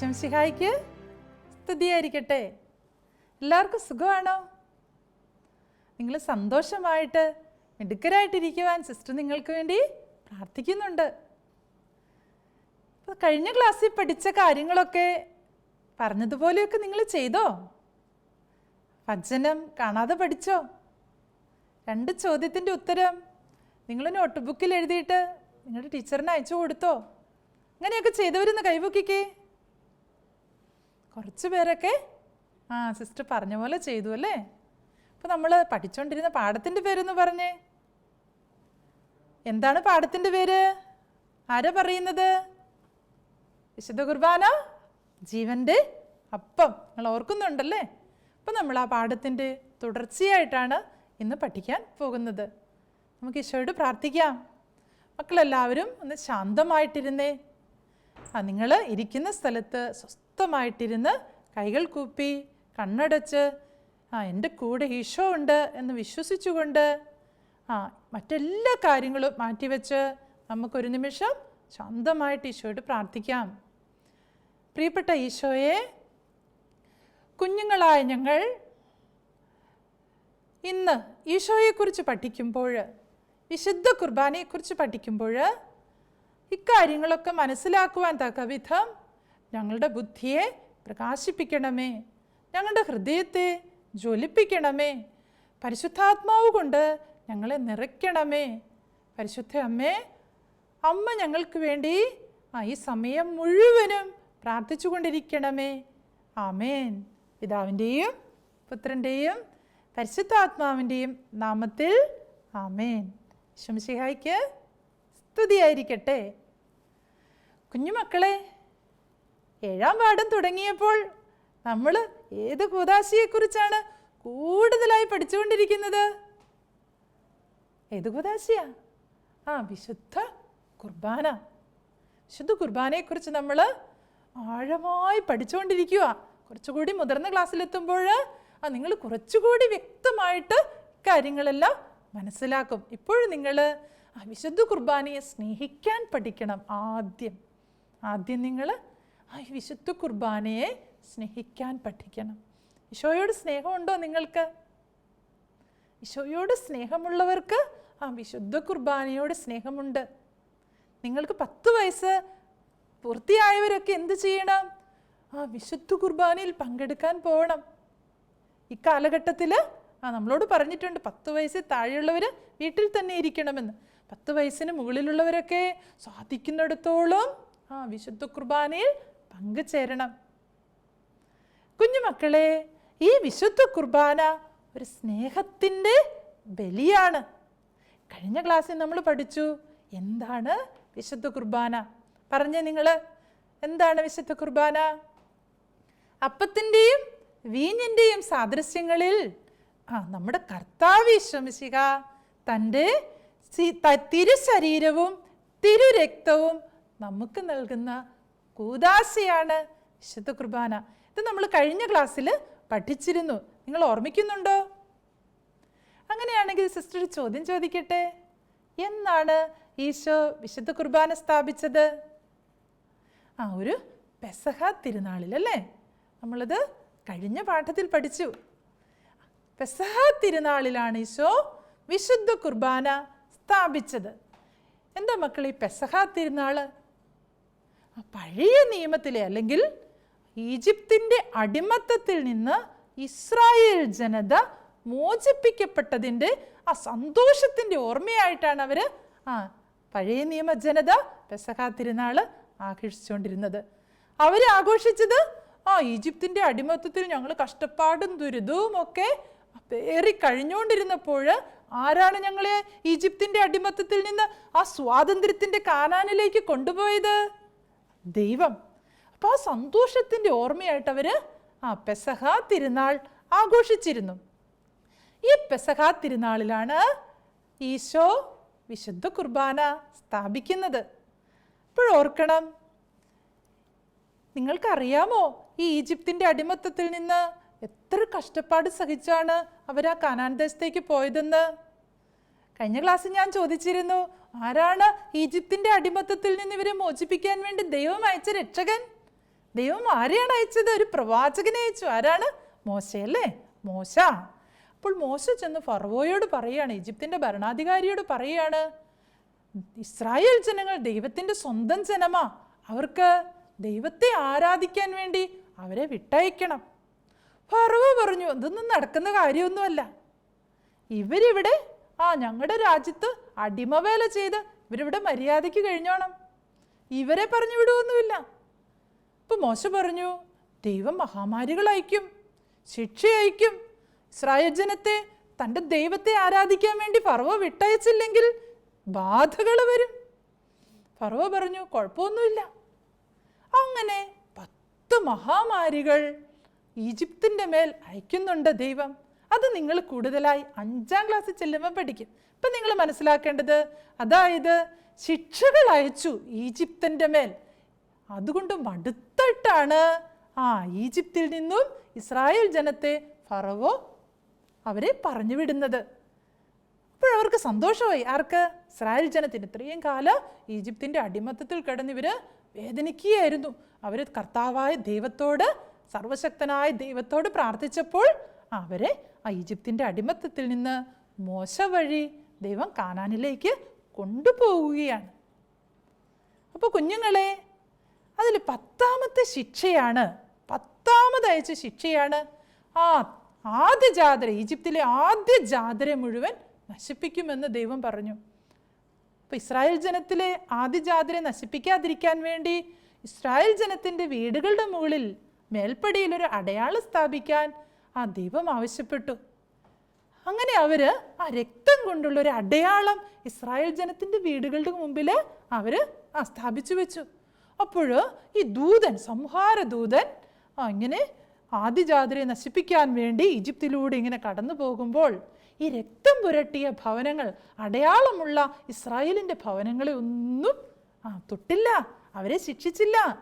യശംസിഹായിക്ക് സ്തുതിയായിരിക്കട്ടെ. എല്ലാവർക്കും സുഖമാണോ? നിങ്ങൾ സന്തോഷമായിട്ട് മിടുക്കരായിട്ടിരിക്കുവാൻ സിസ്റ്റർ നിങ്ങൾക്ക് വേണ്ടി പ്രാർത്ഥിക്കുന്നുണ്ട്. അപ്പോൾ കഴിഞ്ഞ ക്ലാസ്സിൽ പഠിച്ച കാര്യങ്ങളൊക്കെ പറഞ്ഞതുപോലെയൊക്കെ നിങ്ങൾ ചെയ്തോ? വചനം കാണാതെ പഠിച്ചോ? രണ്ട് ചോദ്യത്തിന്റെ ഉത്തരം നിങ്ങൾ നോട്ട് ബുക്കിൽ എഴുതിയിട്ട് നിങ്ങളുടെ ടീച്ചറിന് അയച്ചു കൊടുത്തോ? അങ്ങനെയൊക്കെ ചെയ്തവരൊന്ന് കൈപൊക്കിക്കേ കുറച്ച് പേരൊക്കെ ആ സിസ്റ്റർ പറഞ്ഞ പോലെ ചെയ്തു അല്ലേ? അപ്പോൾ നമ്മൾ പഠിച്ചുകൊണ്ടിരുന്ന പാഠത്തിന്റെ പേരെന്ന് പറഞ്ഞേ. എന്താണ് പാഠത്തിന്റെ പേര്? ആരാ പറയുന്നത്? വിശുദ്ധ കുർബാന ജീവന്റെ അപ്പം. നിങ്ങൾ ഓർക്കുന്നുണ്ടല്ലേ? അപ്പം നമ്മൾ ആ പാഠത്തിന്റെ തുടർച്ചയായിട്ടാണ് ഇന്ന് പഠിക്കാൻ പോകുന്നത്. നമുക്ക് ഈശോയോട് പ്രാർത്ഥിക്കാം. മക്കളെല്ലാവരും ഒന്ന് ശാന്തമായിട്ടിരുന്നേ. ആ നിങ്ങൾ ഇരിക്കുന്ന സ്ഥലത്ത് സ്വസ്ഥമായിട്ടിരുന്ന് കൈകൾ കൂപ്പി കണ്ണടച്ച് ആ എന്റെ കൂടെ ഈശോ ഉണ്ട് എന്ന് വിശ്വസിച്ചുകൊണ്ട് ആ മറ്റെല്ലാ കാര്യങ്ങളും മാറ്റിവെച്ച് നമുക്കൊരു നിമിഷം ശാന്തമായിട്ട് ഈശോയോട് പ്രാർത്ഥിക്കാം. പ്രിയപ്പെട്ട ഈശോയെ കുഞ്ഞുങ്ങളായ ഞങ്ങൾ ഇന്ന് ഈശോയെക്കുറിച്ച് പഠിക്കുമ്പോൾ വിശുദ്ധ കുർബാനയെക്കുറിച്ച് പഠിക്കുമ്പോൾ ഇക്കാര്യങ്ങളൊക്കെ മനസ്സിലാക്കുവാൻ തക്ക വിധം ഞങ്ങളുടെ ബുദ്ധിയെ പ്രകാശിപ്പിക്കണമേ. ഞങ്ങളുടെ ഹൃദയത്തെ ജ്വലിപ്പിക്കണമേ. പരിശുദ്ധാത്മാവ് കൊണ്ട് ഞങ്ങളെ നിറയ്ക്കണമേ. പരിശുദ്ധ അമ്മേ അമ്മ ഞങ്ങൾക്ക് വേണ്ടി ആ ഈ സമയം മുഴുവനും പ്രാർത്ഥിച്ചു കൊണ്ടിരിക്കണമേ ആമേൻ. പിതാവിന്റെയും പുത്രന്റെയും പരിശുദ്ധാത്മാവിന്റെയും നാമത്തിൽ ആമേൻ. ശംശിഹായിക്ക് സ്തുതിയായിരിക്കട്ടെ. കുഞ്ഞുമക്കളെ ഏഴാം പാഠം തുടങ്ങിയപ്പോൾ നമ്മൾ ഏത് കൂതാശിയെക്കുറിച്ചാണ് കൂടുതലായി പഠിച്ചുകൊണ്ടിരിക്കുന്നത്? ഏത് കൂതാശിയാ? ആ വിശുദ്ധ കുർബാന. വിശുദ്ധ കുർബാനയെക്കുറിച്ച് നമ്മൾ ആഴമായി പഠിച്ചുകൊണ്ടിരിക്കുക കുറച്ചുകൂടി മുതിർന്ന ക്ലാസ്സിലെത്തുമ്പോൾ ആ നിങ്ങൾ കുറച്ചുകൂടി വ്യക്തമായിട്ട് കാര്യങ്ങളെല്ലാം മനസ്സിലാക്കും. ഇപ്പോഴും നിങ്ങൾ വിശുദ്ധ കുർബാനയെ സ്നേഹിക്കാൻ പഠിക്കണം ആദ്യം. ആദ്യം നിങ്ങൾ ആ വിശുദ്ധ കുർബാനയെ സ്നേഹിക്കാൻ പഠിക്കണം. ഈശോയോട് സ്നേഹമുണ്ടോ നിങ്ങൾക്ക്? ഈശോയോട് സ്നേഹമുള്ളവർക്ക് ആ വിശുദ്ധ കുർബാനയോട് സ്നേഹമുണ്ട്. നിങ്ങൾക്ക് പത്ത് വയസ്സ് പൂർത്തിയായവരൊക്കെ എന്ത് ചെയ്യണം? ആ വിശുദ്ധ കുർബാനയിൽ പങ്കെടുക്കാൻ പോകണം. ഇക്കാലഘട്ടത്തിൽ ആ നമ്മളോട് പറഞ്ഞിട്ടുണ്ട് പത്ത് വയസ്സ് താഴെയുള്ളവർ വീട്ടിൽ തന്നെ ഇരിക്കണമെന്ന്. പത്ത് വയസ്സിന് മുകളിലുള്ളവരൊക്കെ സാധിക്കുന്നിടത്തോളം ആ വിശുദ്ധ കുർബാനയിൽ പങ്കുചേരണം. കുഞ്ഞുമക്കളെ ഈ വിശുദ്ധ കുർബാന ഒരു സ്നേഹത്തിന്റെ ബലിയാണ്. കഴിഞ്ഞ ക്ലാസ്സിൽ നമ്മൾ പഠിച്ചു എന്താണ് വിശുദ്ധ കുർബാന? പറഞ്ഞേ നിങ്ങൾ എന്താണ് വിശുദ്ധ കുർബാന? അപ്പത്തിന്റെയും വീഞ്ഞിന്റെയും സാദൃശ്യങ്ങളിൽ ആ നമ്മുടെ കർത്താവ് ശ്രമിക്കുക തന്റെ തിരുശരീരവും തിരുരക്തവും നമുക്ക് നൽകുന്ന കൂതാശയാണ് വിശുദ്ധ കുർബാന. ഇത് നമ്മൾ കഴിഞ്ഞ ക്ലാസ്സിൽ പഠിച്ചിരുന്നു. നിങ്ങൾ ഓർമ്മിക്കുന്നുണ്ടോ? അങ്ങനെയാണെങ്കിൽ സിസ്റ്റർ ഒരു ചോദ്യം ചോദിക്കട്ടെ? എന്നാണ് ഈശോ വിശുദ്ധ കുർബാന സ്ഥാപിച്ചത്? ആ ഒരു പെസഹ തിരുനാളിൽ അല്ലേ നമ്മളത് കഴിഞ്ഞ പാഠത്തിൽ പഠിച്ചു. പെസഹ തിരുനാളിലാണ് ഈശോ വിശുദ്ധ കുർബാന സ്ഥാപിച്ചത്. എന്താ മക്കൾ ഈ പെസഹ തിരുനാൾ? ആ പഴയ നിയമത്തിലെ അല്ലെങ്കിൽ ഈജിപ്തിന്റെ അടിമത്തത്തിൽ നിന്ന് ഇസ്രായേൽ ജനത മോചിപ്പിക്കപ്പെട്ടതിന്റെ ആ സന്തോഷത്തിന്റെ ഓർമ്മയായിട്ടാണ് അവർ ആ പഴയ നിയമ ജനത പെസഹ തിരുനാൾ ആഘോഷിച്ചുകൊണ്ടിരുന്നത്. അവർ ആഘോഷിച്ചത് ആ ഈജിപ്തിന്റെ അടിമത്തത്തിൽ ഞങ്ങൾ കഷ്ടപ്പാടും ദുരിതവും ഒക്കെ പേറി കഴിഞ്ഞുകൊണ്ടിരുന്നപ്പോൾ ആരാണ് ഞങ്ങളെ ഈജിപ്തിന്റെ അടിമത്തത്തിൽ നിന്ന് ആ സ്വാതന്ത്ര്യത്തിന്റെ കാനാനിലേക്ക് കൊണ്ടുപോയത്? ദൈവം. അപ്പോൾ ആ സന്തോഷത്തിന്റെ ഓർമ്മയായിട്ട് അവർ ആ പെസഹ തിരുനാൾ ആഘോഷിച്ചിരുന്നു. ഈ പെസഹ തിരുനാളിലാണ് ഈശോ വിശുദ്ധ കുർബാന സ്ഥാപിക്കുന്നത്. ഇപ്പോഴോർക്കണം നിങ്ങൾക്കറിയാമോ ഈ ഈജിപ്തിന്റെ അടിമത്തത്തിൽ നിന്ന് എത്ര കഷ്ടപ്പാട് സഹിച്ചാണ് അവർ ആ കനാൻ ദേശത്തേക്ക് പോയതെന്ന്? കഴിഞ്ഞ ക്ലാസ്സിൽ ഞാൻ ചോദിച്ചിരുന്നു ആരാണ് ഈജിപ്തിന്റെ അടിമത്തത്തിൽ നിന്ന് ഇവരെ മോചിപ്പിക്കാൻ വേണ്ടി ദൈവം അയച്ച രക്ഷകൻ? ദൈവം ആരെയാണ് അയച്ചത്? ഒരു പ്രവാചകനെ അയച്ചു. ആരാണ്? മോശയല്ലേ മോശ. അപ്പോൾ മോശ ചെന്ന് ഫറവോയോട് പറയുകയാണ് ഈജിപ്തിന്റെ ഭരണാധികാരിയോട് പറയുകയാണ് ഇസ്രായേൽ ജനങ്ങൾ ദൈവത്തിന്റെ സ്വന്തം ജനമാ. അവർക്ക് ദൈവത്തെ ആരാധിക്കാൻ വേണ്ടി അവരെ വിട്ടയക്കണം. ഫറവ പറഞ്ഞു ഇതൊന്നും നടക്കുന്ന കാര്യമൊന്നുമല്ല. ഇവരിവിടെ ആ ഞങ്ങളുടെ രാജ്യത്ത് അടിമവേല ചെയ്ത് ഇവരിവിടെ മര്യാദയ്ക്ക് കഴിഞ്ഞോണം. ഇവരെ പറഞ്ഞു വിടുവൊന്നുമില്ല. ഇപ്പൊ മോശ പറഞ്ഞു ദൈവം മഹാമാരികൾ അയക്കും ശിക്ഷ അയക്കും ഇസ്രായേൽ ജനത്തെ തന്റെ ദൈവത്തെ ആരാധിക്കാൻ വേണ്ടി ഫറവോ വിട്ടയച്ചില്ലെങ്കിൽ ബാധകൾ വരും. ഫറവോ പറഞ്ഞു കുഴപ്പമൊന്നുമില്ല. അങ്ങനെ പത്ത് മഹാമാരികൾ ഈജിപ്തിന്റെ മേൽ അയക്കുന്നുണ്ട് ദൈവം. അത് നിങ്ങൾ കൂടുതലായി അഞ്ചാം ക്ലാസ്സിൽ ചെല്ലുമ്പോൾ പഠിക്കും. ഇപ്പം നിങ്ങൾ മനസ്സിലാക്കേണ്ടത് അതായത് ശിക്ഷകൾ അയച്ചു ഈജിപ്തിന്റെ മേൽ. അതുകൊണ്ട് മടുത്തിട്ടാണ്. ആ ഈജിപ്തിൽ നിന്നും ഇസ്രായേൽ ജനത്തെ ഫറവോ അവരെ പറഞ്ഞു വിടുന്നത്. അപ്പോഴവർക്ക് സന്തോഷമായി. ആർക്ക്? ഇസ്രായേൽ ജനത്തിന്. ഇത്രയും കാലം ഈജിപ്തിന്റെ അടിമത്തത്തിൽ കിടന്നിവർ വേദനിക്കുകയായിരുന്നു. അവർ കർത്താവായ ദൈവത്തോട് സർവശക്തനായ ദൈവത്തോട് പ്രാർത്ഥിച്ചപ്പോൾ അവരെ ആ ഈജിപ്തിന്റെ അടിമത്തത്തിൽ നിന്ന് മോശ വഴി ദൈവം കാനാനിലേക്ക് കൊണ്ടുപോവുകയാണ്. അപ്പോൾ കുഞ്ഞുങ്ങളെ അതിൽ പത്താമത്തെ ശിക്ഷയാണ് പത്താമത് അയച്ച ശിക്ഷയാണ് ആ ആദ്യ ജാതര ഈജിപ്തിലെ ആദ്യ ജാതര മുഴുവൻ നശിപ്പിക്കുമെന്ന് ദൈവം പറഞ്ഞു. അപ്പോൾ ഇസ്രായേൽ ജനത്തിലെ ആദ്യ ജാതരെ നശിപ്പിക്കാതിരിക്കാൻ വേണ്ടി ഇസ്രായേൽ ജനത്തിന്റെ വീടുകളുടെ മുകളിൽ മേൽപ്പടിയിൽ ഒരു അടയാളം സ്ഥാപിക്കാൻ ആ ദൈവം ആവശ്യപ്പെട്ടു. അങ്ങനെ അവർ ആ രക്തം കൊണ്ടുള്ള ഒരു അടയാളം ഇസ്രായേൽ ജനത്തിന്റെ വീടുകളുടെ മുമ്പിൽ അവർ സ്ഥാപിച്ചു വെച്ചു. അപ്പോൾ ഈ ദൂതൻ സംഹാര ദൂതൻ അങ്ങനെ ആദിജാതരെ നശിപ്പിക്കാൻ വേണ്ടി ഈജിപ്തിലൂടെ ഇങ്ങനെ കടന്നു പോകുമ്പോൾ ഈ രക്തം പുരട്ടിയ ഭവനങ്ങൾ അടയാളമുള്ള ഇസ്രായേലിന്റെ ഭവനങ്ങളെ ഒന്നും ആ തൊട്ടില്ല. അവരെ ശിക്ഷിച്ചില്ല.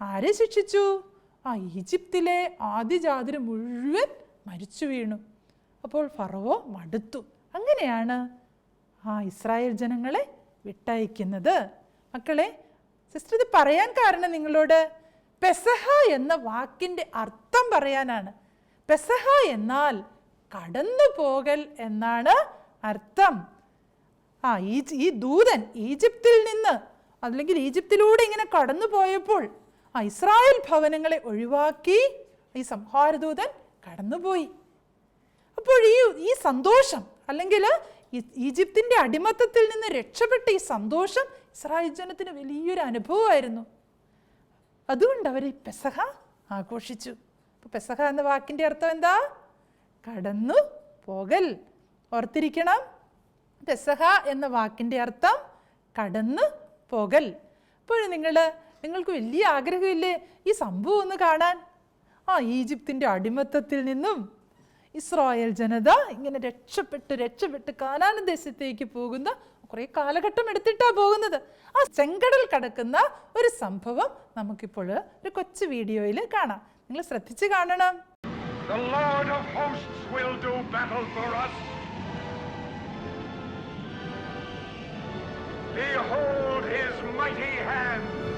ആരെ ശിക്ഷിച്ചു? ആ ഈജിപ്തിലെ ആദിജാതര് മുഴുവൻ മരിച്ചു വീണു. അപ്പോൾ ഫറവോ മടുത്തു. അങ്ങനെയാണ് ആ ഇസ്രായേൽ ജനങ്ങളെ വിട്ടയക്കുന്നത്. മക്കളെ സിസ്റ്റർ ഇത് പറയാൻ കാരണം നിങ്ങളോട് പെസഹ എന്ന വാക്കിന്റെ അർത്ഥം പറയാനാണ്. പെസഹ എന്നാൽ കടന്നു പോകൽ എന്നാണ് അർത്ഥം. ആ ഈ ദൂതൻ ഈജിപ്തിൽ നിന്ന് അല്ലെങ്കിൽ ഈജിപ്തിലൂടെ ഇങ്ങനെ കടന്നു പോയപ്പോൾ ആ ഇസ്രായേൽ ഭവനങ്ങളെ ഒഴിവാക്കി ഈ സംഹാരദൂതൻ കടന്നുപോയി. അപ്പോൾ ഈ ഈ സന്തോഷം അല്ലെങ്കിൽ ഈജിപ്തിന്റെ അടിമത്തത്തിൽ നിന്ന് രക്ഷപ്പെട്ട ഈ സന്തോഷം ഇസ്രായേൽ ജനത്തിന് വലിയൊരു അനുഭവമായിരുന്നു. അതുകൊണ്ട് അവർ ഈ പെസഹ ആഘോഷിച്ചു. അപ്പോൾ പെസഹ എന്ന വാക്കിന്റെ അർത്ഥം എന്താ? കടന്നു പോകൽ. ഓർത്തിരിക്കണം പെസഹ എന്ന വാക്കിന്റെ അർത്ഥം കടന്നു പോകൽ. അപ്പോൾ നിങ്ങൾ നിങ്ങൾക്ക് വലിയ ആഗ്രഹമില്ലേ ഈ സംഭവം ഒന്ന് കാണാൻ ആ ഈജിപ്തിന്റെ അടിമത്തത്തിൽ നിന്നും ഇസ്രായേൽ ജനത ഇങ്ങനെ രക്ഷപ്പെട്ട് രക്ഷപ്പെട്ട് കാനാന ദേശത്തേക്ക് പോകുന്ന കുറേ കാലഘട്ടം എടുത്തിട്ടാണ് പോകുന്നത് ആ ചെങ്കടൽ കടക്കുന്ന ഒരു സംഭവം നമുക്കിപ്പോൾ ഒരു കൊച്ചു വീഡിയോയിൽ കാണാം നിങ്ങൾ ശ്രദ്ധിച്ച് കാണണം The Lord of hosts will do battle for us. Behold his mighty hand.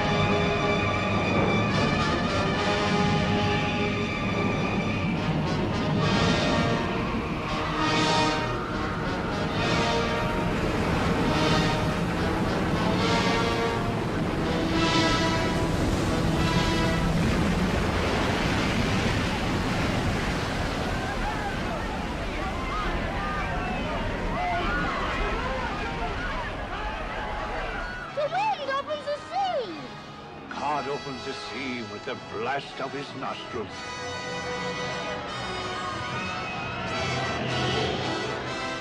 blast of his nostrils.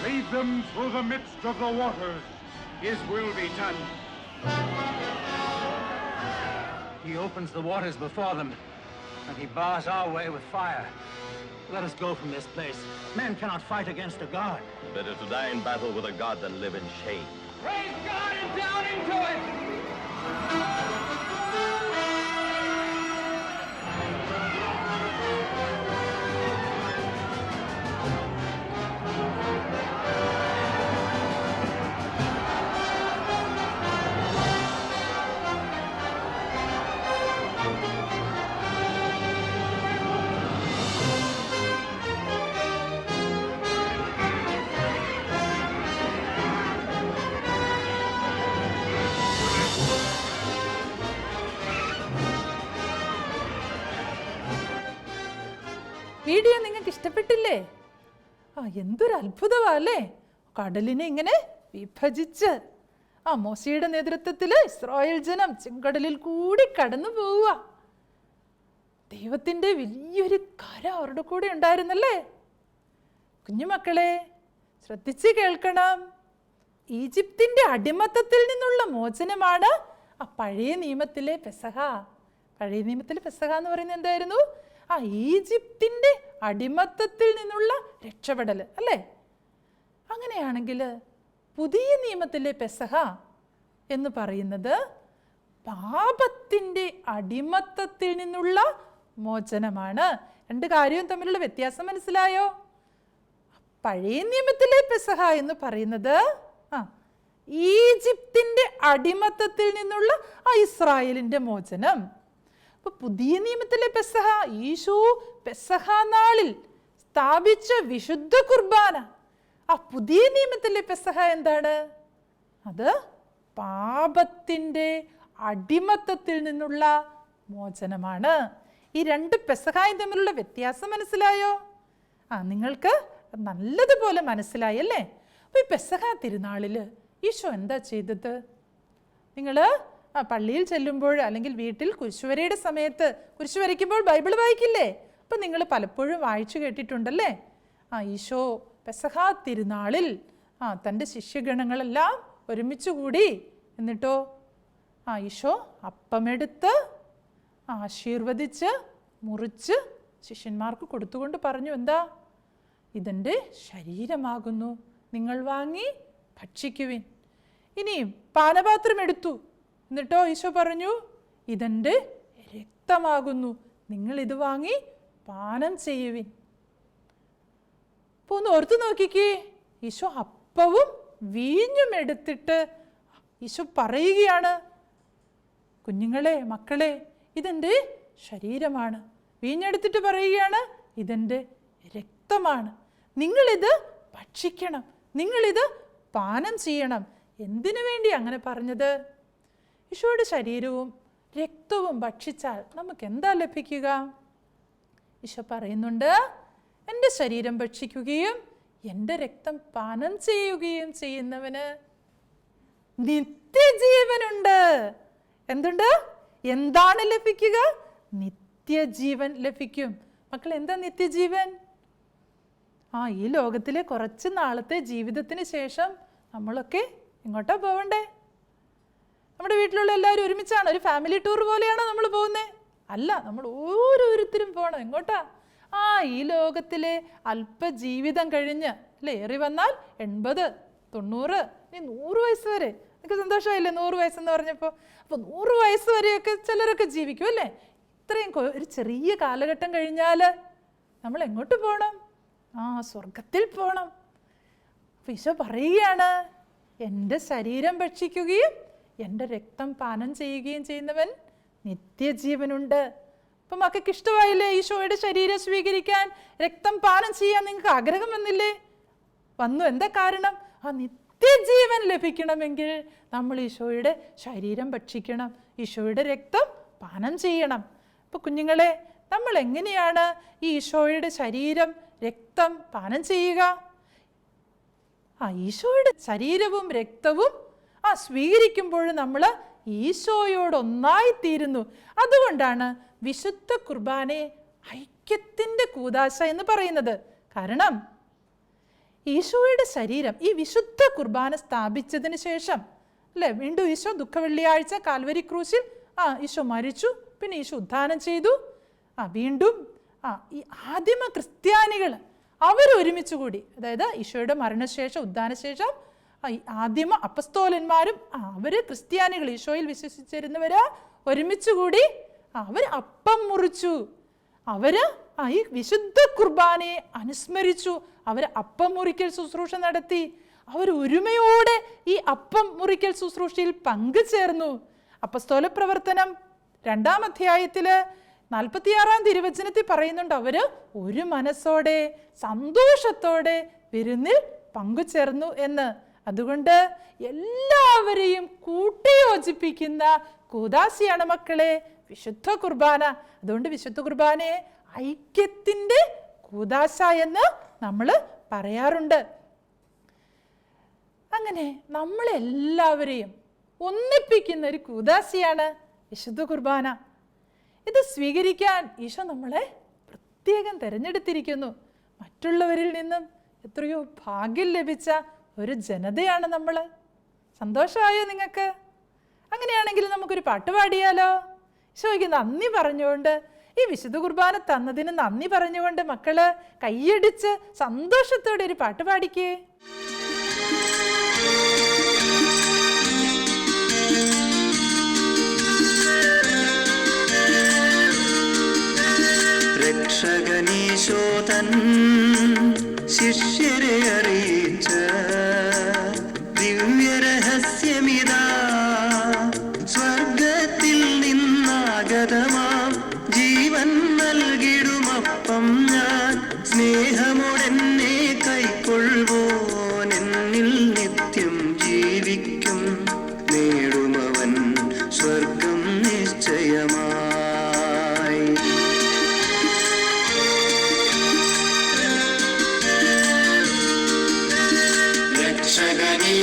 Lead them through the midst of the waters. His will be done. He opens the waters before them, and he bars our way with fire. Let us go from this place. Men cannot fight against a god. Better to die in battle with a god than live in shame. Praise God and down into it! Video നിങ്ങൾക്ക് ഇഷ്ടപ്പെട്ടില്ലേ? ആ എന്തൊരു അത്ഭുതമാ അല്ലേ? കടലിനെ ഇങ്ങനെ വിഭജിച്ച്. ആ മോശയുടെ നേതൃത്വത്തിൽ ഇസ്രായേൽ ജനം ചെങ്കടലിൽ കൂടി കടന്നു പോവുക. ദൈവത്തിന്റെ വലിയൊരു കര അവരുടെ കൂടെ ഉണ്ടായിരുന്നല്ലേ? കുഞ്ഞുമക്കളെ ശ്രദ്ധിച്ച് കേൾക്കണം. ഈജിപ്തിന്റെ അടിമത്തത്തിൽ നിന്നുള്ള മോചനമാണ് ആ പഴയ നിയമത്തിലെ പെസഹ. പഴയ നിയമത്തിലെ പെസഹ എന്ന് പറയുന്നത് എന്തായിരുന്നു? ആ ഈജിപ്തിന്റെ അടിമത്തത്തിൽ നിന്നുള്ള രക്ഷപ്പെടൽ അല്ലേ? അങ്ങനെയാണെങ്കിൽ പുതിയ നിയമത്തിലെ പെസഹ എന്ന് പറയുന്നത് പാപത്തിന്റെ അടിമത്തത്തിൽ നിന്നുള്ള മോചനമാണ്. രണ്ട് കാര്യവും തമ്മിലുള്ള വ്യത്യാസം മനസ്സിലായോ? പഴയ നിയമത്തിലെ പെസഹ എന്ന് പറയുന്നത് ആ ഈജിപ്തിന്റെ അടിമത്തത്തിൽ നിന്നുള്ള ആ ഇസ്രായേലിന്റെ മോചനം. അപ്പൊ പുതിയ നിയമത്തിലെ പെസഹ ഈശോ പെസഹ നാളിൽ സ്ഥാപിച്ച വിശുദ്ധ കുർബാന. ആ പുതിയ നിയമത്തിലെ പെസഹ എന്താണ്? അത് പാപത്തിന്റെ അടിമത്തത്തിൽ നിന്നുള്ള മോചനമാണ്. ഈ രണ്ട് പെസഹായും തമ്മിലുള്ള വ്യത്യാസം മനസ്സിലായോ? ആ നിങ്ങൾക്ക് നല്ലതുപോലെ മനസ്സിലായി അല്ലേ? അപ്പോൾ ഈ പെസഹ തിരുനാളിൽ ഈശോ എന്താ ചെയ്തത്? നിങ്ങൾ ആ പള്ളിയിൽ ചെല്ലുമ്പോൾ അല്ലെങ്കിൽ വീട്ടിൽ കുരിശുവരയുടെ സമയത്ത് കുരിശു വരയ്ക്കുമ്പോൾ ബൈബിൾ വായിക്കില്ലേ? അപ്പം നിങ്ങൾ പലപ്പോഴും വായിച്ചു കേട്ടിട്ടുണ്ടല്ലേ? ആ ഈശോ പെസഹാ തിരുനാളിൽ ആ തന്റെ ശിഷ്യഗണങ്ങളെല്ലാം ഒരുമിച്ച് കൂടി എന്നിട്ടോ ആ ഈശോ അപ്പമെടുത്ത് ആശീർവദിച്ച് മുറിച്ച് ശിഷ്യന്മാർക്ക് കൊടുത്തുകൊണ്ട് പറഞ്ഞു എന്താ? ഇതെന്റെ ശരീരമാകുന്നു. നിങ്ങൾ വാങ്ങി ഭക്ഷിക്കുവിൻ. ഇനി പാനപാത്രം എടുത്തു. എന്നിട്ടോ ഈശോ പറഞ്ഞു ഇതെന്റെ രക്തമാകുന്നു. നിങ്ങൾ ഇത് വാങ്ങി പാനം ചെയ്യുവിൻ. അപ്പോൾ ഒന്ന് ഓർത്ത് നോക്കിക്കേ ഈശോ അപ്പവും വീഞ്ഞും എടുത്തിട്ട് ഈശോ പറയുകയാണ് കുഞ്ഞുങ്ങളെ മക്കളെ ഇതെന്റെ ശരീരമാണ്. വീഞ്ഞെടുത്തിട്ട് പറയുകയാണ് ഇതെന്റെ രക്തമാണ്. നിങ്ങളിത് ഭക്ഷിക്കണം. നിങ്ങളിത് പാനം ചെയ്യണം. എന്തിനു വേണ്ടി അങ്ങനെ പറഞ്ഞത്? ഈശോയുടെ ശരീരവും രക്തവും ഭക്ഷിച്ചാൽ നമുക്ക് എന്താ ലഭിക്കുക? ഈശോ പറയുന്നുണ്ട് എന്റെ ശരീരം ഭക്ഷിക്കുകയും എന്റെ രക്തം പാനം ചെയ്യുകയും ചെയ്യുന്നവന് നിത്യജീവനുണ്ട്. എന്തുണ്ട്? എന്താണ് ലഭിക്കുക? നിത്യജീവൻ ലഭിക്കും. മക്കൾ എന്താ നിത്യജീവൻ? ആ ഈ ലോകത്തിലെ കുറച്ച് നാളത്തെ ജീവിതത്തിന് ശേഷം നമ്മളൊക്കെ എങ്ങോട്ടാ പോവണ്ടേ? നമ്മുടെ വീട്ടിലുള്ള എല്ലാവരും ഒരുമിച്ചാണ്. ഒരു ഫാമിലി ടൂർ പോലെയാണോ നമ്മൾ പോകുന്നത് അല്ല നമ്മൾ ഓരോരുത്തരും പോകണം എങ്ങോട്ടാ? ആ ഈ ലോകത്തിലെ അല്പജീവിതം കഴിഞ്ഞ്. അല്ലേ ഏറി വന്നാൽ എൺപത് തൊണ്ണൂറ് ഇനി നൂറ് വയസ്സ് വരെ. നിങ്ങൾക്ക് സന്തോഷമായില്ലേ നൂറ് വയസ്സെന്ന് പറഞ്ഞപ്പോൾ അപ്പോൾ നൂറ് വയസ്സ് വരെയൊക്കെ ചിലരൊക്കെ ജീവിക്കും അല്ലേ? ഇത്രയും ഒരു ചെറിയ കാലഘട്ടം കഴിഞ്ഞാൽ നമ്മൾ എങ്ങോട്ട് പോകണം ആ സ്വർഗത്തിൽ പോകണം അപ്പോൾ ഈശോ പറയുകയാണ് എന്റെ ശരീരം ഭക്ഷിക്കുകയും എന്റെ രക്തം പാനം ചെയ്യുകയും ചെയ്യുന്നവൻ നിത്യജീവനുണ്ട്. അപ്പം മക്കൾക്ക് ഇഷ്ടമായില്ലേ ഈശോയുടെ ശരീരം സ്വീകരിക്കാൻ? രക്തം പാനം ചെയ്യാൻ നിങ്ങൾക്ക് ആഗ്രഹം വന്നില്ലേ? വന്നു. എന്താ കാരണം? ആ നിത്യജീവൻ ലഭിക്കണമെങ്കിൽ നമ്മൾ ഈശോയുടെ ശരീരം ഭക്ഷിക്കണം. ഈശോയുടെ രക്തം പാനം ചെയ്യണം. അപ്പോൾ കുഞ്ഞുങ്ങളെ നമ്മൾ എങ്ങനെയാണ് ഈ ഈശോയുടെ ശരീരം രക്തം പാനം ചെയ്യുക? ആ ഈശോയുടെ ശരീരവും രക്തവും ആ സ്വീകരിക്കുമ്പോൾ നമ്മൾ ഈശോയോടൊന്നായി തീരുന്നു. അതുകൊണ്ടാണ് വിശുദ്ധ കുർബാനയെ ഐക്യത്തിന്റെ കൂതാശ എന്ന് പറയുന്നത്. കാരണം ഈശോയുടെ ശരീരം ഈ വിശുദ്ധ കുർബാന സ്ഥാപിച്ചതിന് ശേഷം അല്ലേ? വീണ്ടും ഈശോ ദുഃഖവെള്ളിയാഴ്ച കാൽവരി ക്രൂശിൽ ആ ഈശോ മരിച്ചു പിന്നെ ഈശോ ഉദ്ധാനം ചെയ്തു. ആ വീണ്ടും ആ ഈ ആദിമ ക്രിസ്ത്യാനികൾ അവരൊരുമിച്ച് കൂടി അതായത് ഈശോയുടെ മരണശേഷം ഉദ്ധാനശേഷം ആ ഈ ആദിമ അപ്പസ്തോലന്മാരും അവർ ക്രിസ്ത്യാനികൾ ഈശോയിൽ വിശ്വസിച്ചിരുന്നവർ ഒരുമിച്ച് കൂടി അവർ അപ്പം മുറിച്ചു. അവർ ഈ വിശുദ്ധ കുർബാനയെ അനുസ്മരിച്ചു. അവർ അപ്പം മുറിക്കൽ ശുശ്രൂഷ നടത്തി. അവർ ഒരുമയോടെ ഈ അപ്പം മുറിക്കൽ ശുശ്രൂഷയിൽ പങ്കുചേർന്നു. അപ്പസ്തോല പ്രവർത്തനം രണ്ടാം അധ്യായത്തിൽ നാൽപ്പത്തിയാറാം തിരുവചനത്തിൽ പറയുന്നുണ്ട്. അവർ ഒരു മനസ്സോടെ സന്തോഷത്തോടെ വിരുന്നിൽ പങ്കുചേർന്നു എന്ന്. അതുകൊണ്ട് എല്ലാവരെയും കൂട്ടിയോജിപ്പിക്കുന്ന കൂതാശിയാണ് മക്കളെ. വിശുദ്ധ കുർബാന. അതുകൊണ്ട് വിശുദ്ധ കുർബാനയെ ഐക്യത്തിന്റെ കൂതാശ എന്ന് നമ്മൾ പറയാറുണ്ട്. അങ്ങനെ നമ്മളെല്ലാവരെയും ഒന്നിപ്പിക്കുന്ന ഒരു കൂതാശയാണ് വിശുദ്ധ കുർബാന. ഇത് സ്വീകരിക്കാൻ ഈശോ നമ്മളെ പ്രത്യേകം തിരഞ്ഞെടുത്തിരിക്കുന്നു. മറ്റുള്ളവരിൽ നിന്നും എത്രയോ ഭാഗ്യം ലഭിച്ച ഒരു ജനതയാണ് നമ്മൾ സന്തോഷമായോ നിങ്ങൾക്ക്? അങ്ങനെയാണെങ്കിൽ നമുക്കൊരു പാട്ട് പാടിയാലോ? ഈശോയ്ക്ക് നന്ദി പറഞ്ഞുകൊണ്ട് ഈ വിശുദ്ധ കുർബാന തന്നതിന് നന്ദി പറഞ്ഞുകൊണ്ട് മക്കൾ കൈയടിച്ച് സന്തോഷത്തോടെ ഒരു പാട്ട് പാടിക്കേ. രക്ഷകനീശോതൻ ശിഷ്യരെ അറിയിച്ച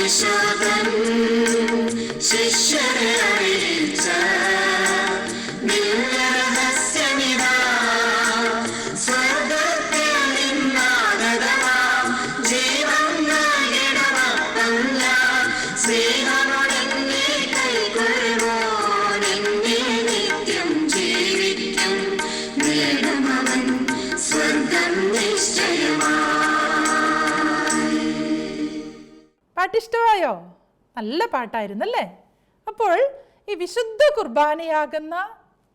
രക്ഷകനീശോതൻ പാട്ടിഷ്ടമായോ? നല്ല പാട്ടായിരുന്നു അല്ലേ അപ്പോൾ ഈ വിശുദ്ധ കുർബാനയാകുന്ന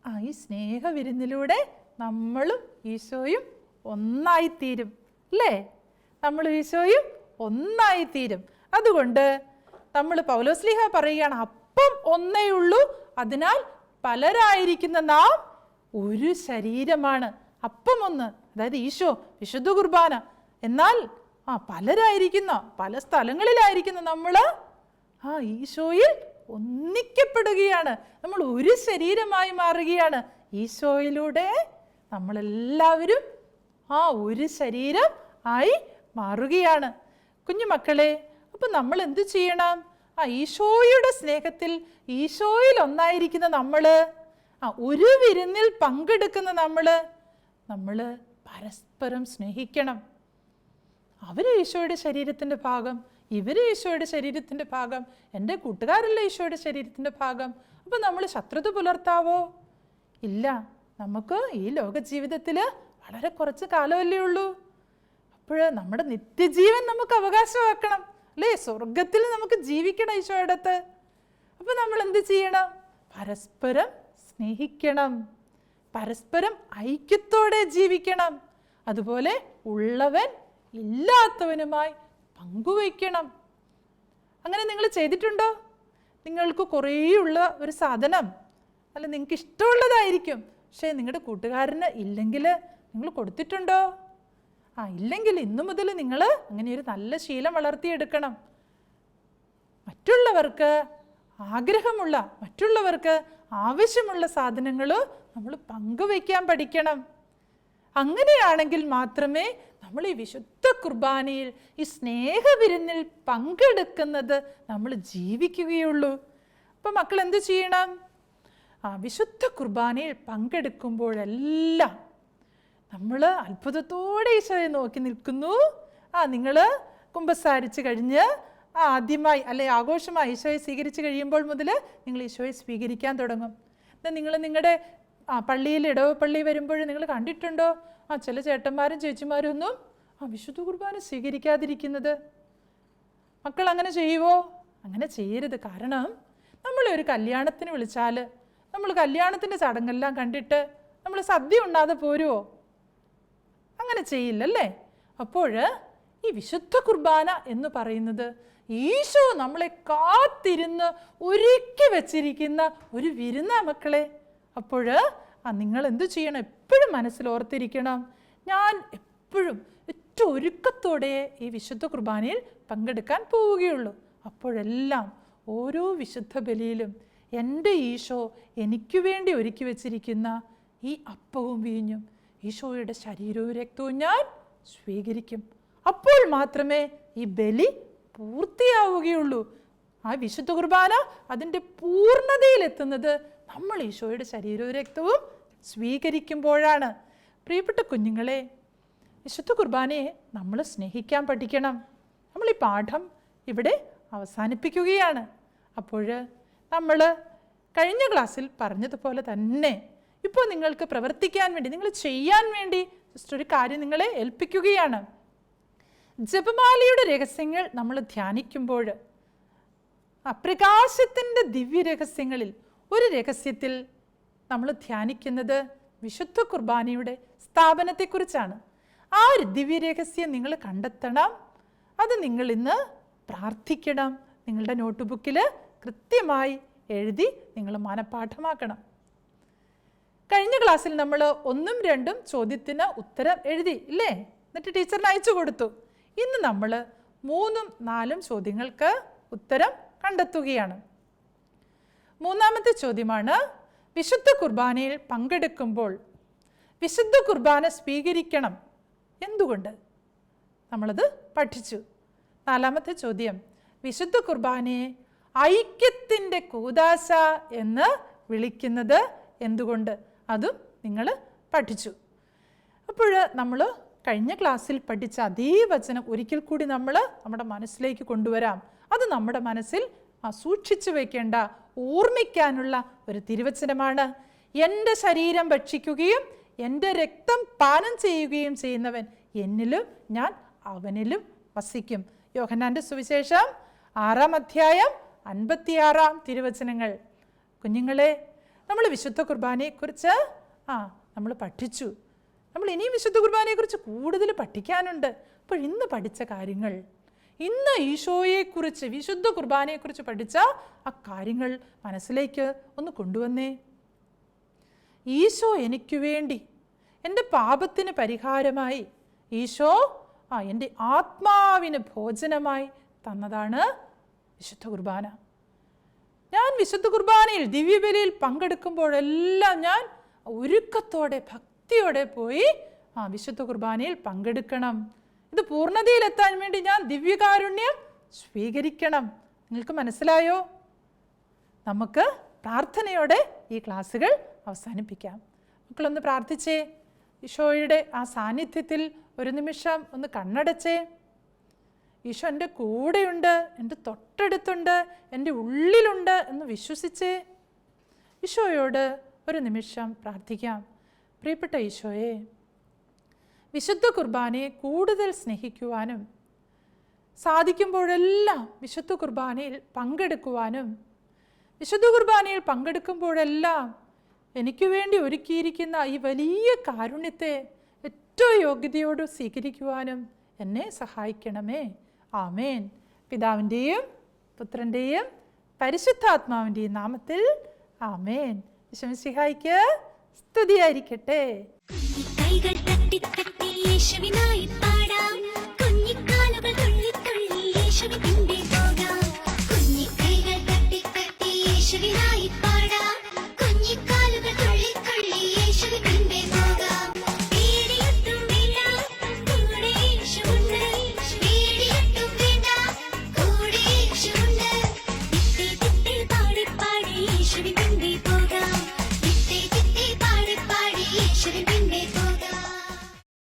ആ ഈ സ്നേഹവിരുന്നിലൂടെ നമ്മളും ഈശോയും ഒന്നായിത്തീരും അല്ലേ? നമ്മൾ ഈശോയും ഒന്നായിത്തീരും. അതുകൊണ്ട് നമ്മൾ പൗലോസ്ലിഹ പറയുകയാണ് അപ്പം ഒന്നേ ഉള്ളൂ. അതിനാൽ പലരായിരിക്കുന്ന നാം ഒരു ശരീരമാണ്. അപ്പം ഒന്ന് അതായത് ഈശോ വിശുദ്ധ കുർബാന. എന്നാൽ ആ പലരായിരിക്കുന്ന. പല സ്ഥലങ്ങളിലായിരിക്കുന്ന നമ്മൾ ആ ഈശോയിൽ ഒന്നിക്കപ്പെടുകയാണ്. നമ്മൾ ഒരു ശരീരമായി മാറുകയാണ്. ഈശോയിലൂടെ നമ്മളെല്ലാവരും ആ ഒരു ശരീരം ആയി മാറുകയാണ്. കുഞ്ഞുമക്കളെ അപ്പം നമ്മൾ എന്ത് ചെയ്യണം? ആ ഈശോയുടെ സ്നേഹത്തിൽ ഈശോയിൽ ഒന്നായിരിക്കുന്ന നമ്മൾ ആ ഒരു വിരുന്നിൽ പങ്കെടുക്കുന്ന നമ്മൾ നമ്മൾ പരസ്പരം സ്നേഹിക്കണം. അവർ ഈശോയുടെ ശരീരത്തിന്റെ ഭാഗം ഇവർ ഈശോയുടെ ശരീരത്തിന്റെ ഭാഗം എന്റെ കൂട്ടുകാരല്ല ഈശോയുടെ ശരീരത്തിന്റെ ഭാഗം. അപ്പോൾ നമ്മൾ ശത്രുത പുലർത്താവോ? ഇല്ല. നമുക്ക് ഈ ലോക ജീവിതത്തിൽ വളരെ കുറച്ച് കാലമല്ലേ ഉള്ളൂ. അപ്പോൾ നമ്മുടെ നിത്യജീവൻ നമുക്ക് അവകാശമാക്കണം. അല്ലേ? സ്വർഗത്തിൽ നമുക്ക് ജീവിക്കണം ഈശോയുടെ അടുത്ത് അപ്പോൾ നമ്മൾ എന്ത് ചെയ്യണം? പരസ്പരം സ്നേഹിക്കണം. പരസ്പരം ഐക്യത്തോടെ ജീവിക്കണം. അതുപോലെ ഉള്ളവൻ ഇല്ലാത്തവനുമായി പങ്കുവയ്ക്കണം. അങ്ങനെ നിങ്ങൾ ചെയ്തിട്ടുണ്ടോ? നിങ്ങൾക്ക് കുറേ ഉള്ള ഒരു സാധനം അല്ല നിങ്ങൾക്ക് ഇഷ്ടമുള്ളതായിരിക്കും. പക്ഷേ നിങ്ങളുടെ കൂട്ടുകാരന് ഇല്ലെങ്കിൽ നിങ്ങൾ കൊടുത്തിട്ടുണ്ടോ? ആ ഇല്ലെങ്കിൽ ഇന്നു മുതൽ നിങ്ങൾ അങ്ങനെ ഒരു നല്ല ശീലം വളർത്തിയെടുക്കണം. മറ്റുള്ളവർക്ക് ആഗ്രഹമുള്ള മറ്റുള്ളവർക്ക് ആവശ്യമുള്ള സാധനങ്ങൾ നമ്മൾ പങ്കുവയ്ക്കാൻ പഠിക്കണം. അങ്ങനെയാണെങ്കിൽ മാത്രമേ നമ്മൾ ഈ വിശുദ്ധ കുർബാനയിൽ ഈ സ്നേഹവിരുന്നിൽ പങ്കെടുക്കുന്നത് നമ്മൾ ജീവിക്കുകയുള്ളൂ. അപ്പം മക്കൾ എന്ത് ചെയ്യണം? ആ വിശുദ്ധ കുർബാനയിൽ പങ്കെടുക്കുമ്പോഴെല്ലാം നമ്മൾ അത്ഭുതത്തോടെ ഈശോയെ നോക്കി നിൽക്കുന്നു. ആ നിങ്ങൾ കുമ്പസാരിച്ച് കഴിഞ്ഞ് ആദ്യമായി അല്ലെ ആഘോഷമായി ഈശോയെ സ്വീകരിച്ച് കഴിയുമ്പോൾ മുതൽ നിങ്ങൾ ഈശോയെ സ്വീകരിക്കാൻ തുടങ്ങും. എന്നാൽ നിങ്ങൾ നിങ്ങളുടെ ആ പള്ളിയിൽ ഇടവ പള്ളി വരുമ്പോൾ നിങ്ങൾ കണ്ടിട്ടുണ്ടോ? ആ ചില ചേട്ടന്മാരും ചേച്ചിമാരും ഒന്നും ആ വിശുദ്ധ കുർബാന സ്വീകരിക്കാതിരിക്കുന്നത്. മക്കൾ അങ്ങനെ ചെയ്യുവോ? അങ്ങനെ ചെയ്യരുത്. കാരണം നമ്മൾ ഒരു കല്യാണത്തിന് വിളിച്ചാൽ നമ്മൾ കല്യാണത്തിന്റെ ചടങ്ങെല്ലാം കണ്ടിട്ട് നമ്മൾ സദ്യ ഉണ്ടാതെ പോരുവോ? അങ്ങനെ ചെയ്യില്ലല്ലേ? അപ്പോൾ ഈ വിശുദ്ധ കുർബാന എന്ന് പറയുന്നത് ഈശോ നമ്മളെ കാത്തിരുന്ന് ഒരുക്കി വെച്ചിരിക്കുന്ന ഒരു വിരുന്ന മക്കളെ. അപ്പോൾ ആ നിങ്ങൾ എന്ത് ചെയ്യണം? എപ്പോഴും മനസ്സിൽ ഓർത്തിരിക്കണം. ഞാൻ എപ്പോഴും ഏറ്റവും ഒരുക്കത്തോടെ ഈ വിശുദ്ധ കുർബാനയിൽ പങ്കെടുക്കാൻ പോവുകയുള്ളൂ. അപ്പോഴെല്ലാം ഓരോ വിശുദ്ധ ബലിയിലും എന്റെ ഈശോ എനിക്ക് വേണ്ടി ഒരുക്കി വച്ചിരിക്കുന്ന ഈ അപ്പവും വീഞ്ഞും ഈശോയുടെ ശരീരവും രക്തവും ഞാൻ സ്വീകരിക്കും. അപ്പോൾ മാത്രമേ ഈ ബലി പൂർത്തിയാവുകയുള്ളൂ. ആ വിശുദ്ധ കുർബാന അതിന്റെ പൂർണതയിലെത്തുന്നത് നമ്മൾ ഈശോയുടെ ശരീരവും രക്തവും സ്വീകരിക്കുമ്പോഴാണ്. പ്രിയപ്പെട്ട കുഞ്ഞുങ്ങളെ വിശുദ്ധ കുർബാനയെ നമ്മൾ സ്നേഹിക്കാൻ പഠിക്കണം. നമ്മൾ ഈ പാഠം ഇവിടെ അവസാനിപ്പിക്കുകയാണ്. അപ്പോൾ നമ്മൾ കഴിഞ്ഞ ക്ലാസ്സിൽ പറഞ്ഞതുപോലെ തന്നെ ഇപ്പോൾ നിങ്ങൾക്ക് പ്രവർത്തിക്കാൻ വേണ്ടി നിങ്ങൾ ചെയ്യാൻ വേണ്ടി ജസ്റ്റ് ഒരു കാര്യം നിങ്ങളെ ഏൽപ്പിക്കുകയാണ്. ജപമാലയുടെ രഹസ്യങ്ങൾ നമ്മൾ ധ്യാനിക്കുമ്പോൾ ആ പ്രകാശത്തിന്റെ ദിവ്യ രഹസ്യങ്ങളിൽ ഒരു രഹസ്യത്തിൽ നമ്മൾ ധ്യാനിക്കുന്നത് വിശുദ്ധ കുർബാനയുടെ സ്ഥാപനത്തെക്കുറിച്ചാണ്. ആ ഒരു ദിവ്യരഹസ്യം നിങ്ങൾ കണ്ടെത്തണം. അത് നിങ്ങൾ ഇന്ന് പ്രാർത്ഥിക്കണം. നിങ്ങളുടെ നോട്ട് ബുക്കിൽ കൃത്യമായി എഴുതി നിങ്ങൾ മനഃപ്പാഠമാക്കണം. കഴിഞ്ഞ ക്ലാസ്സിൽ നമ്മൾ ഒന്നും രണ്ടും ചോദ്യത്തിന് ഉത്തരം എഴുതി ഇല്ലേ? എന്നിട്ട് ടീച്ചറിന് അയച്ചു കൊടുത്തു. ഇന്ന് നമ്മൾ മൂന്നും നാലും ചോദ്യങ്ങൾക്ക് ഉത്തരം കണ്ടെത്തുകയാണ്. മൂന്നാമത്തെ ചോദ്യമാണ് വിശുദ്ധ കുർബാനയിൽ പങ്കെടുക്കുമ്പോൾ വിശുദ്ധ കുർബാന സ്വീകരിക്കണം എന്തുകൊണ്ട്? നമ്മളത് പഠിച്ചു. നാലാമത്തെ ചോദ്യം വിശുദ്ധ കുർബാനയെ ഐക്യത്തിന്റെ കൂതാശ എന്ന് വിളിക്കുന്നത് എന്തുകൊണ്ട്? അതും നിങ്ങൾ പഠിച്ചു. അപ്പോൾ നമ്മൾ കഴിഞ്ഞ ക്ലാസ്സിൽ പഠിച്ച അതേ വചനം ഒരിക്കൽ കൂടി നമ്മൾ നമ്മുടെ മനസ്സിലേക്ക് കൊണ്ടുവരാം. അത് നമ്മുടെ മനസ്സിൽ സൂക്ഷിച്ചു വെക്കേണ്ട ഓർമ്മിക്കാനുള്ള ഒരു തിരുവചനമാണ്. എന്റെ ശരീരം ഭക്ഷിക്കുകയും എന്റെ രക്തം പാനം ചെയ്യുകയും ചെയ്യുന്നവൻ എന്നിലും ഞാൻ അവനിലും വസിക്കും. യോഹന്നാന്റെ സുവിശേഷം ആറാം അധ്യായം അൻപത്തിയാറാം തിരുവചനങ്ങൾ. കുഞ്ഞുങ്ങളെ നമ്മൾ വിശുദ്ധ കുർബാനയെക്കുറിച്ച് ആ നമ്മൾ പഠിച്ചു. നമ്മൾ ഇനിയും വിശുദ്ധ കുർബാനയെക്കുറിച്ച് കൂടുതൽ പഠിക്കാനുണ്ട്. അപ്പോൾ ഇന്ന് പഠിച്ച കാര്യങ്ങൾ ഇന്ന് ഈശോയെക്കുറിച്ച് വിശുദ്ധ കുർബാനയെക്കുറിച്ച് പഠിച്ച ആ കാര്യങ്ങൾ മനസ്സിലേക്ക് ഒന്ന് കൊണ്ടുവന്നേ. ഈശോ എനിക്ക് വേണ്ടി എന്റെ പാപത്തിന് പരിഹാരമായി ഈശോ ആ എന്റെ ആത്മാവിന് ഭോജനമായി തന്നതാണ് വിശുദ്ധ കുർബാന. ഞാൻ വിശുദ്ധ കുർബാനയിൽ ദിവ്യബലിയിൽ പങ്കെടുക്കുമ്പോഴെല്ലാം ഞാൻ ഒരുക്കത്തോടെ ഭക്തിയോടെ പോയി ആ വിശുദ്ധ കുർബാനയിൽ പങ്കെടുക്കണം. ഇത് പൂർണതയിലെത്താൻ വേണ്ടി ഞാൻ ദിവ്യകാരുണ്യം സ്വീകരിക്കണം. നിങ്ങൾക്ക് മനസ്സിലായോ? നമുക്ക് പ്രാർത്ഥനയോടെ ഈ ക്ലാസ്സുകൾ അവസാനിപ്പിക്കാം. മക്കളൊന്ന് പ്രാർത്ഥിച്ചേ. ഈശോയുടെ ആ സാന്നിധ്യത്തിൽ ഒരു നിമിഷം ഒന്ന് കണ്ണടച്ചേ. ഈശോ എന്റെ കൂടെയുണ്ട് എന്റെ തൊട്ടടുത്തുണ്ട് എന്റെ ഉള്ളിലുണ്ട് എന്ന് വിശ്വസിച്ചേ. ഈശോയോട് ഒരു നിമിഷം പ്രാർത്ഥിക്കാം. പ്രിയപ്പെട്ട ഈശോയെ വിശുദ്ധ കുർബാനയെ കൂടുതൽ സ്നേഹിക്കുവാനും സാധിക്കുമ്പോഴെല്ലാം വിശുദ്ധ കുർബാനയിൽ പങ്കെടുക്കുവാനും വിശുദ്ധ കുർബാനയിൽ പങ്കെടുക്കുമ്പോഴെല്ലാം എനിക്ക് വേണ്ടി ഒരുക്കിയിരിക്കുന്ന ഈ വലിയ കാരുണ്യത്തെ ഏറ്റവും യോഗ്യതയോട് സ്വീകരിക്കുവാനും എന്നെ സഹായിക്കണമേ. ആമേൻ. പിതാവിന്റെയും പുത്രന്റെയും പരിശുദ്ധാത്മാവിന്റെയും നാമത്തിൽ ആമേൻ. വിശംസിഹായിക്ക് സ്തുതിയായിരിക്കട്ടെ. കൈകൾ തട്ടി തട്ടി യേശുവിനായി പാടാം. കുഞ്ഞിക്കാലുകൾ തുള്ളി തുള്ളി യേശുവിന്റെ പോകാം കുഞ്ഞിക്കൈകൾ തട്ടി തട്ടി യേശുവിനായി